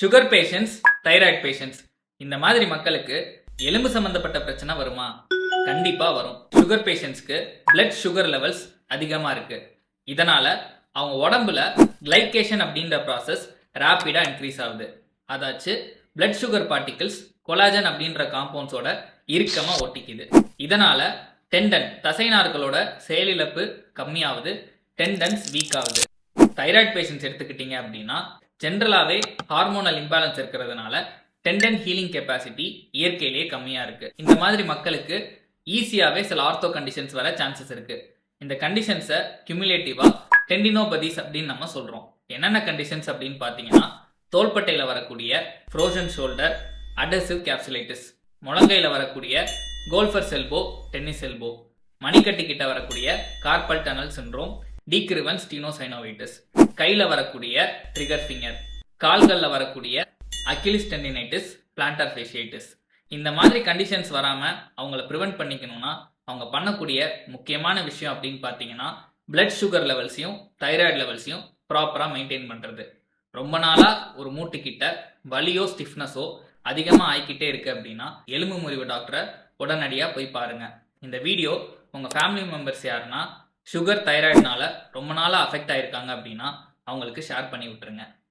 Sugar patients thyroid patients இந்த மாதிரி மக்களுக்கு எலும்பு சம்பந்தப்பட்ட பிரச்சனை வருமா? கண்டிப்பாக வரும். சுகர் பேஷண்ட்ஸ்க்கு பிளட் சுகர் லெவல்ஸ் அதிகமாக இருக்கு. இதனால அவங்க உடம்புல கிளைகேஷன் அப்படின்ற ப்ராசஸ் ரேப்பிடாக இன்க்ரீஸ் ஆகுது. அதாச்சு பிளட் சுகர் பார்ட்டிகிள்ஸ் கொலாஜன் அப்படின்ற காம்பவுண்ட்ஸோட இறுக்கமாக ஒட்டிக்குது. இதனால டெண்டன் தசைநார்களோட செயலிழப்பு கம்மியாகுது. டெண்டன்ஸ் வீக் ஆகுது. தைராய்டு பேஷண்ட்ஸ் எடுத்துக்கிட்டீங்க அப்படின்னா ஜென்ரலாகவே ஹார்மோனல் இம்பேலன்ஸ் இருக்கிறதுனால டெண்டன் ஹீலிங் கெப்பாசிட்டி இயற்கையிலேயே கம்மியாக இருக்குது இந்த மாதிரி மக்களுக்கு ஈஸியாகவே சில ஆர்த்தோ கண்டிஷன்ஸ் வர சான்சஸ் இருக்குது இந்த கண்டிஷன்ஸை கியூமுலேட்டிவாக டெண்டினோபதிஸ் அப்படின்னு நம்ம சொல்கிறோம் என்னென்ன கண்டிஷன்ஸ் அப்படின்னு பார்த்தீங்கன்னா தோள்பட்டையில் வரக்கூடிய ஃப்ரோசன் ஷோல்டர் அடசிவ் கேப்சுலைட்டிஸ் முழங்கையில் வரக்கூடிய கோல்ஃபர் செல்போ டென்னிஸ் எல்போ மணிக்கட்டி கிட்ட வரக்கூடிய carpal tunnel syndrome de Quervain tenosynovitis கையில் வரக்கூடிய ட்ரிகர் ஃபிங்கர் கால்களில் வரக்கூடிய அக்கிலிஸ் டெண்டினைட்டிஸ் பிளான்டர் ஃபேஷியைட்டிஸ் இந்த மாதிரி கண்டிஷன்ஸ் வராமல் அவங்கள ப்ரிவெண்ட் பண்ணிக்கணும்னா அவங்க பண்ணக்கூடிய முக்கியமான விஷயம் அப்படின்னு பார்த்தீங்கன்னா பிளட் சுகர் லெவல்ஸையும் தைராய்டு லெவல்ஸையும் ப்ராப்பராக மெயின்டைன் பண்ணுறது ரொம்ப நாளாக ஒரு மூட்டுக்கிட்ட வலியோ ஸ்டிஃப்னஸோ அதிகமாக ஆகிக்கிட்டே இருக்குது அப்படின்னா எலும்பு முறிவு டாக்டரை உடனடியாக போய் பாருங்கள் இந்த வீடியோ உங்கள் ஃபேமிலி மெம்பர்ஸ் யாருன்னா சுகர் தைராய்டுனால ரொம்ப நாளாக அஃபெக்ட் ஆகிருக்காங்க அப்படின்னா அவங்களுக்கு ஷேர் பண்ணி விட்டுருங்க.